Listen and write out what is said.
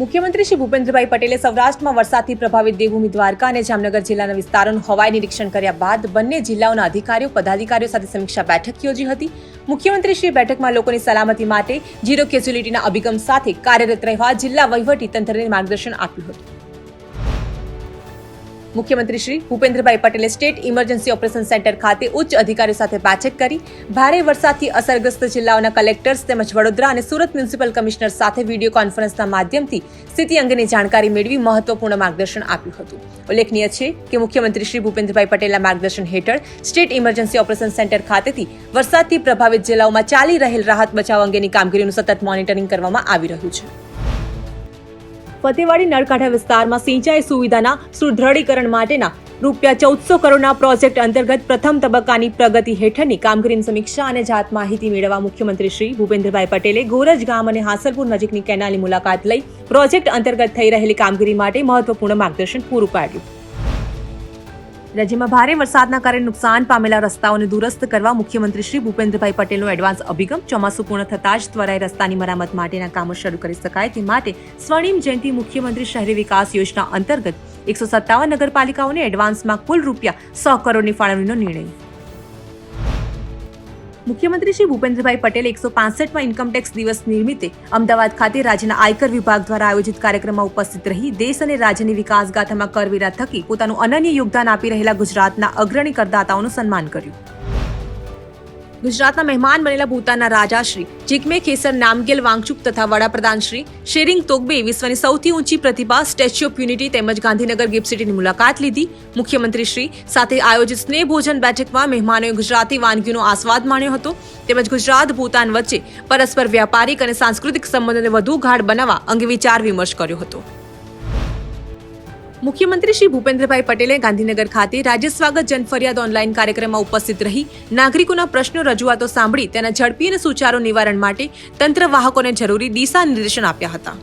મુખ્યમંત્રી શ્રી ભૂપેન્દ્રભાઈ પટેલે સૌરાષ્ટ્રમાં વરસાદથી પ્રભાવિત દેવભૂમિ દ્વારકા અને જામનગર જિલ્લાના વિસ્તારોનું હવાઈ નિરીક્ષણ કર્યા બાદ બંને જિલ્લાઓના અધિકારીઓ, પદાધિકારીઓ સાથે સમીક્ષા બેઠક યોજી હતી. મુખ્યમંત્રી શ્રી બેઠકમાં લોકોની સલામતી માટે ઝીરો કેઝ્યુલિટીના અભિગમ સાથે કાર્યરત રહેવા જિલ્લા વહીવટી તંત્રને માર્ગદર્શન આપ્યું હતું. મુખ્યમંત્રી શ્રી ભૂપેન્દ્રભાઈ પટેલે સ્ટેટ ઇમરજન્સી ઓપરેશન સેન્ટર ખાતે ઉચ્ચ અધિકારીઓ સાથે બેઠક કરી. ભારે વરસાદથી અસરગ્રસ્ત જિલ્લાઓના કલેક્ટર્સ તેમજ વડોદરા અને સુરત મ્યુનિસિપલ કમિશનર સાથે વીડિયો કોન્ફરન્સના માધ્યમથી સ્થિતિ અંગેની જાણકારી મેળવી મહત્વપૂર્ણ માર્ગદર્શન આપ્યું હતું. ઉલ્લેખનીય છે કે મુખ્યમંત્રી શ્રી ભૂપેન્દ્રભાઈ પટેલના માર્ગદર્શન હેઠળ સ્ટેટ ઇમરજન્સી ઓપરેશન સેન્ટર ખાતેથી વરસાદથી પ્રભાવિત જિલ્લાઓમાં ચાલી રહેલ રાહત બચાવ અંગેની કામગીરીનું સતત મોનિટરિંગ કરવામાં આવી રહ્યું છે. ફતેવાડી નળકાંઠા વિસ્તારમાં સિંચાઈ સુવિધાના સુદૃઢીકરણ માટેના રૂપિયા ચૌદસો કરોડના પ્રોજેક્ટ અંતર્ગત પ્રથમ તબક્કાની પ્રગતિ હેઠળની કામગીરીની સમીક્ષા અને જાત માહિતી મેળવવા મુખ્યમંત્રી શ્રી ભૂપેન્દ્રભાઈ પટેલે ગોરજ ગામ અને હાસલપુર નજીકની કેનાલની મુલાકાત લઈ પ્રોજેક્ટ અંતર્ગત થઈ રહેલી કામગીરી માટે મહત્વપૂર્ણ માર્ગદર્શન પૂરું પાડ્યું. રાજ્યમાં ભારે વરસાદના કારણે નુકસાન પામેલા રસ્તાઓને દુરસ્ત કરવા મુખ્યમંત્રી શ્રી ભૂપેન્દ્રભાઈ પટેલનો એડવાન્સ અભિગમ ચોમાસું પૂર્ણ થતાં જ ત્વરાએ રસ્તાની મરામત માટેના કામો શરૂ કરી શકાય તે માટે સ્વર્ણિમ જયંતિ મુખ્યમંત્રી શહેરી વિકાસ યોજના અંતર્ગત એકસો સત્તાવન નગરપાલિકાઓને એડવાન્સમાં કુલ રૂપિયા સો કરોડની ફાળવણીનો નિર્ણય મુખ્યમંત્રી શ્રી ભૂપેન્દ્રભાઈ પટેલ એકસો પાસઠમાં ઇન્કમટેક્સ દિવસ નિમિત્તે અમદાવાદ ખાતે રાજ્યના આયકર વિભાગ દ્વારા આયોજિત કાર્યક્રમમાં ઉપસ્થિત રહી દેશ અને રાજ્યની વિકાસગાથામાં કરવેરા થકી પોતાનું અનન્ય યોગદાન આપી રહેલા ગુજરાતના અગ્રણી કરદાતાઓનું સન્માન કર્યું. ગુજરાતના મહેમાન બનેલા ભૂતાનના રાજા શ્રી જીગ્મે ખેસર નામગેલ વાંગચુક તથા વડાપ્રધાન શ્રી શેરિંગ તોગબે વિશ્વની સૌથી ઊંચી પ્રતિભા સ્ટેચ્યુ ઓફ યુનિટી તેમજ ગાંધીનગર ગિફ્ટ સિટીની મુલાકાત લીધી. મુખ્યમંત્રી શ્રી સાથે આયોજિત સ્નેહ ભોજન બેઠકમાં મહેમાનોએ ગુજરાતી વાનગીનો આસ્વાદ માણ્યો હતો. તેમજ ગુજરાત ભૂતાન વચ્ચે પરસ્પર વ્યાપારિક અને સાંસ્કૃતિક સંબંધોને વધુ ગાઢ બનાવવા અંગે વિચાર વિમર્શ કર્યો હતો. મુખ્યમંત્રી શ્રી ભૂપેન્દ્રભાઈ પટેલે ગાંધીનગર ખાતે રાજ્ય સ્વાગત જનફરિયાદ ઓનલાઈન કાર્યક્રમમાં ઉપસ્થિત રહી નાગરિકોના પ્રશ્નો રજૂઆતો સાંભળી તેના ઝડપી અને સુચારો નિવારણ માટે તંત્ર વાહકોને જરૂરી દિશા નિર્દેશન આપ્યા હતા.